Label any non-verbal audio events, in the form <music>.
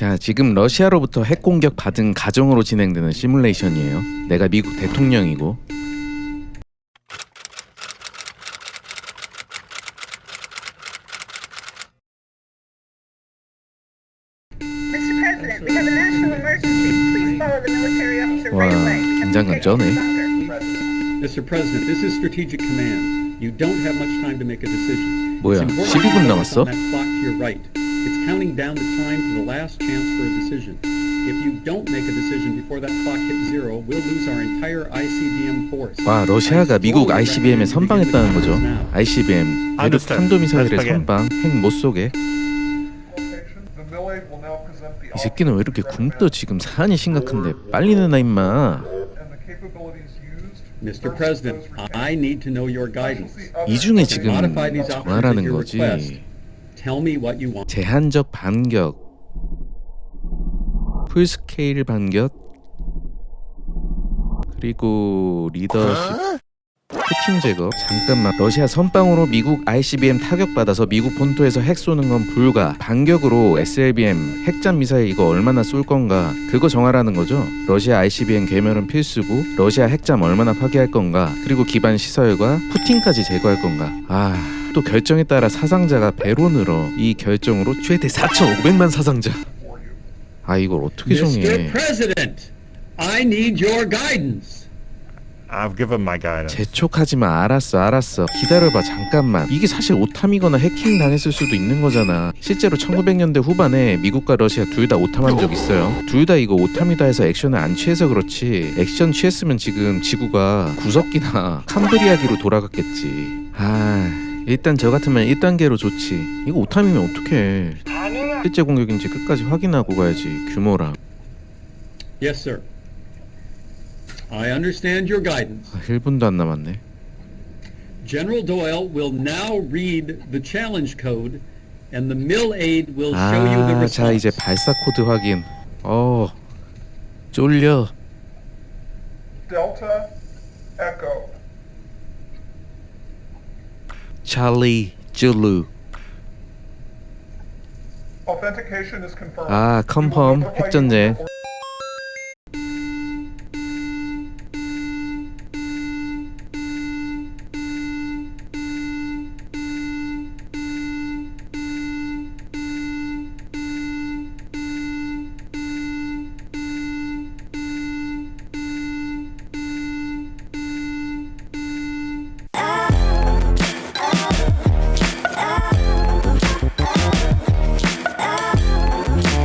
자, 지금 러시아로부터 핵 공격 받은 가정으로 진행되는 시뮬레이션이에요. 내가 미국 대통령이고 Mr. President, we have a national emergency. Please follow the military officer right 와, 긴장감 쩌네. Mr. President, this is Strategic Command. You don't have much time to make a decision. 뭐야, It's important 12분 to focus 남았어? clock to your right. It's counting down the time to the last chance for a decision. If you don't make a decision before that clock hits zero, we'll lose our entire ICBM force. 와, 러시아가 미국 ICBM에 선방했다는 거죠. ICBM 대륙. 탄도미사일의. 선방 핵못 쏘게. The mill aid will now present the 이 새끼는 왜 이렇게 굶떠 지금 사안이 심각한데 빨리 내놔 임마. Mr. President, I need to know your guidance. 이 중에 지금 Modify these options at 정하라는 거지. Tell me what you want. 제한적 반격, 풀스케일 반격, 그리고 리더십, 푸틴 제거. 잠깐만, 러시아 선방으로 미국 ICBM 타격받아서 미국 본토에서 핵 쏘는 건 불가. 반격으로 SLBM 핵잠 미사일 이거 얼마나 쏠 건가? 그거 정하라는 거죠. 러시아 ICBM 개멸은 필수고 러시아 핵잠 얼마나 파괴할 건가? 그리고 기반 시설과 푸틴까지 제거할 건가? 아. 또 결정에 따라 사상자가 배로 늘어 이 결정으로 최대 4,500만 사상자. 아 이걸 어떻게 Mr. 정해? President, I need your guidance. I've given my guidance. 재촉하지 마. 알았어 알았어. 기다려봐 잠깐만. 이게 사실 오탐이거나 해킹 당했을 수도 있는 거잖아. 실제로 1900년대 후반에 미국과 러시아 둘 다 오탐한 적 있어요. 둘 다 이거 오탐이다 해서 액션을 안 취해서 그렇지. 액션 취했으면 지금 지구가 구석기나 <laughs> 캄브리아기로 돌아갔겠지. 아 일단 저 같으면 1단계로 좋지 이거 오탐이면 어떡해 실제 공격인지 끝까지 확인하고 가야지 규모랑 Yes, sir. I understand your guidance. 아, 1분도 안 남았네 General Doyle will now read the challenge code, and the mill aid will show you the 아, 자 response. 이제 발사 코드 확인. 어, 쫄려. Delta Echo. 찰리 confirmed. 아, 컴펌 핵전쟁.